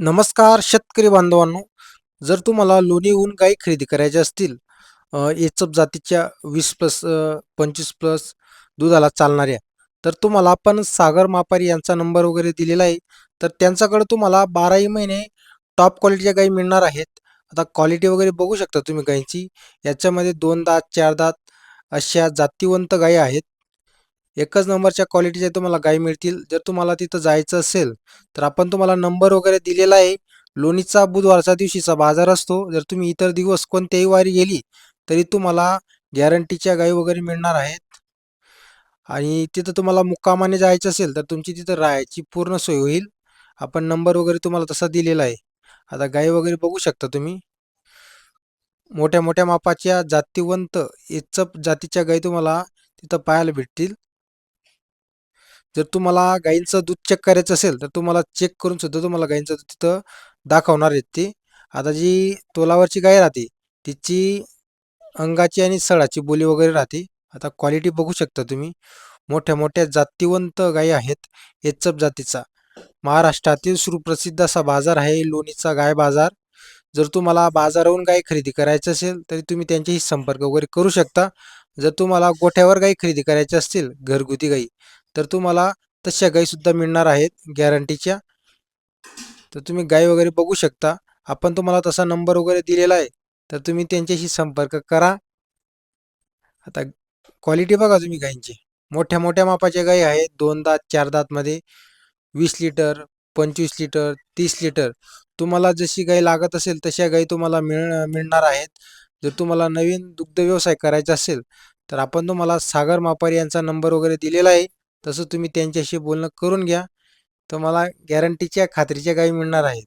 नमस्कार शेतकरी बांधवांनो. जर तुम्हाला लोणीहून गाई खरेदी करायच्या असतील अ, एचप जातीच्या वीस प्लस पंचवीस प्लस दुधाला चालणाऱ्या तर तुम्हाला आपण सागर मापारी यांचा नंबर वगैरे दिलेला आहे. तर त्यांच्याकडे तुम्हाला बाराही महिने टॉप क्वालिटीच्या गाई मिळणार आहेत. आता क्वालिटी वगैरे बघू शकता तुम्ही गाईंची. याच्यामध्ये दोन दात चार दात अशा जातीवंत गायी आहेत. एकच नंबरच्या क्वालिटीच्या तुम्हाला गाय मिळतील. जर तुम्हाला तिथं जायचं असेल तर आपण तुम्हाला नंबर वगैरे दिलेला आहे. लोणीचा बुधवारचा दिवशीचा बाजार असतो. जर तुम्ही इतर दिवस कोणत्याही वारी गेली तरी तुम्हाला गॅरंटीच्या गायी वगैरे मिळणार आहेत. आणि तिथं तुम्हाला मुक्कामाने जायचं असेल तर तुमची तिथं राहायची पूर्ण सोय होईल. आपण नंबर वगैरे तुम्हाला तसा दिलेला आहे. आता गाई वगैरे बघू शकता तुम्ही. मोठ्या मोठ्या मापाच्या जातीवंत एचप जातीच्या गायी तुम्हाला तिथं पाहायला भेटतील. जर तुम्हाला गाईंचं दूध चेक करायचं असेल तर तुम्हाला चेक करून सुद्धा तुम्हाला गाईंचं दूध तिथं दाखवणार आहेत ते. आता जी तोलावरची गाय राहते तिची अंगाची आणि सळाची बोली वगैरे राहते. आता क्वालिटी बघू शकता तुम्ही. मोठ्या मोठ्या जातीवंत गायी आहेत एचप जातीचा. महाराष्ट्रातील सुप्रसिद्ध असा बाजार आहे लोणीचा गाय बाजार. जर तुम्हाला बाजाराहून गाय खरेदी करायचं असेल तरी तुम्ही त्यांच्याशी संपर्क वगैरे करू शकता. जर तुम्हाला गोठ्यावर गाई खरेदी करायची असतील घरगुती गाई तर तुम्हाला तशा गाईसुद्धा मिळणार आहेत गॅरंटीच्या तर तुम्ही गाई वगैरे बघू शकता. आपण तुम्हाला तसा नंबर वगैरे दिलेला आहे तर तुम्ही त्यांच्याशी संपर्क करा. आता क्वालिटी बघा तुम्ही गाईंची. मोठ्या मोठ्या मापाच्या गाई आहेत दोन दात चार दातमध्ये वीस लिटर पंचवीस लिटर तीस लिटर तुम्हाला जशी गाई लागत असेल तशा गाई तुम्हाला मिळ मिळणार आहेत. जर तुम्हाला नवीन दुग्ध व्यवसाय करायचा असेल तर आपण तुम्हाला सागर मापारी यांचा नंबर वगैरे दिलेला आहे. तसं तुम्ही त्यांच्याशी बोलणं करून घ्या. तुम्हाला गॅरंटीच्या खात्रीच्या गाई मिळणार आहेत.